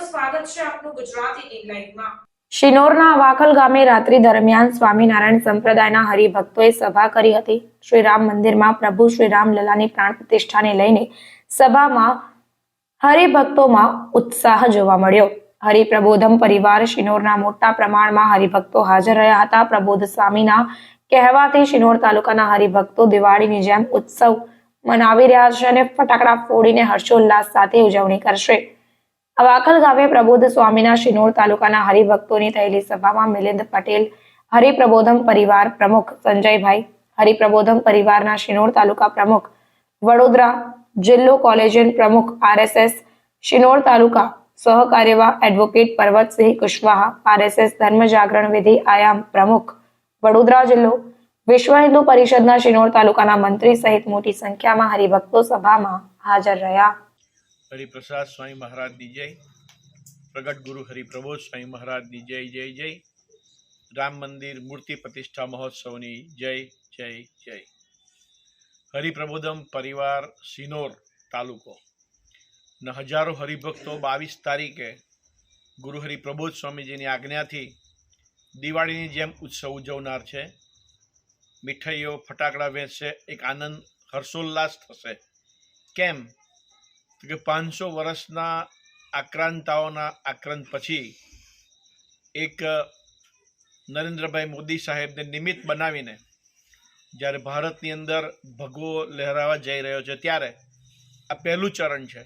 સ્વાગત છે આપનું ગુજરાતી ટીમ શિનોરના વાકલ ગામે રાત્રિ દરમિયાન સ્વામિનારાયણ સંપ્રદાયના હરિભક્તોએ સભા કરી હતી. શ્રી રામ મંદિરમાં પ્રભુ શ્રી રામલલાની પ્રાણ પ્રતિષ્ઠાને લઈને સભામાં હરિભક્તોમાં ઉત્સાહ જોવા મળ્યો. હરિપ્રબોધમ પરિવાર શિનોરના મોટા પ્રમાણમાં હરિભક્તો હાજર રહ્યા હતા. પ્રબોધ સ્વામીના કહેવાથી શિનોર તાલુકાના હરિભક્તો દિવાળીની જેમ ઉત્સવ મનાવી રહ્યા છે અને ફટાકડા ફોડીને હર્ષોલ્લાસ સાથે ઉજવણી કરશે. અવાકલ ગામે પ્રબોધ સ્વામીના શિનોર તાલુકાના હરિભક્તોની થયેલી સભામાં મિલિંદ પટેલ, હરિપ્રબોધમ પરિવાર પ્રમુખ સંજયભાઈ, હરિપ્રબોધમ પરિવારના શિનોર તાલુકા પ્રમુખ વડોદરા જિલ્લો કોલેજિયન પ્રમુખ આરએસએસ, શિનોર તાલુકા સહકાર્યવા એડવોકેટ પર્વતસિંહ કુશવાહા, આરએસએસ ધર્મ જાગરણ વિધિ આયામ પ્રમુખ વડોદરા જિલ્લો, વિશ્વ હિન્દુ પરિષદના શિનોર તાલુકાના મંત્રી સહિત મોટી સંખ્યામાં હરિભક્તો સભામાં હાજર રહ્યા. હરિપ્રસાદ સ્વામી મહારાજની જય. પ્રગટ ગુરુ હરિપ્રબોધ સ્વામી મહારાજની જય જય જય. રામ મંદિર મૂર્તિ પ્રતિષ્ઠા મહોત્સવની જય જય જય. હરિપ્રબોધમ પરિવાર સિનોર તાલુકો. ને હજારો હરિભક્તો બાવીસ તારીખે ગુરુ હરિપ્રબોધ સ્વામીજીની આજ્ઞાથી દિવાળીની જેમ ઉત્સવ ઉજવનાર છે. મીઠાઈઓ, ફટાકડા વેચશે, એક આનંદ હર્ષોલ્લાસ થશે. કેમ? કે પાંચસો વર્ષના આક્રાંતાઓના આક્રાંત પછી એક નરેન્દ્રભાઈ મોદી સાહેબને નિમિત્ત બનાવીને જ્યારે ભારતની અંદર ભગવો લહેરાવા જઈ રહ્યો છે, ત્યારે આ પહેલું ચરણ છે.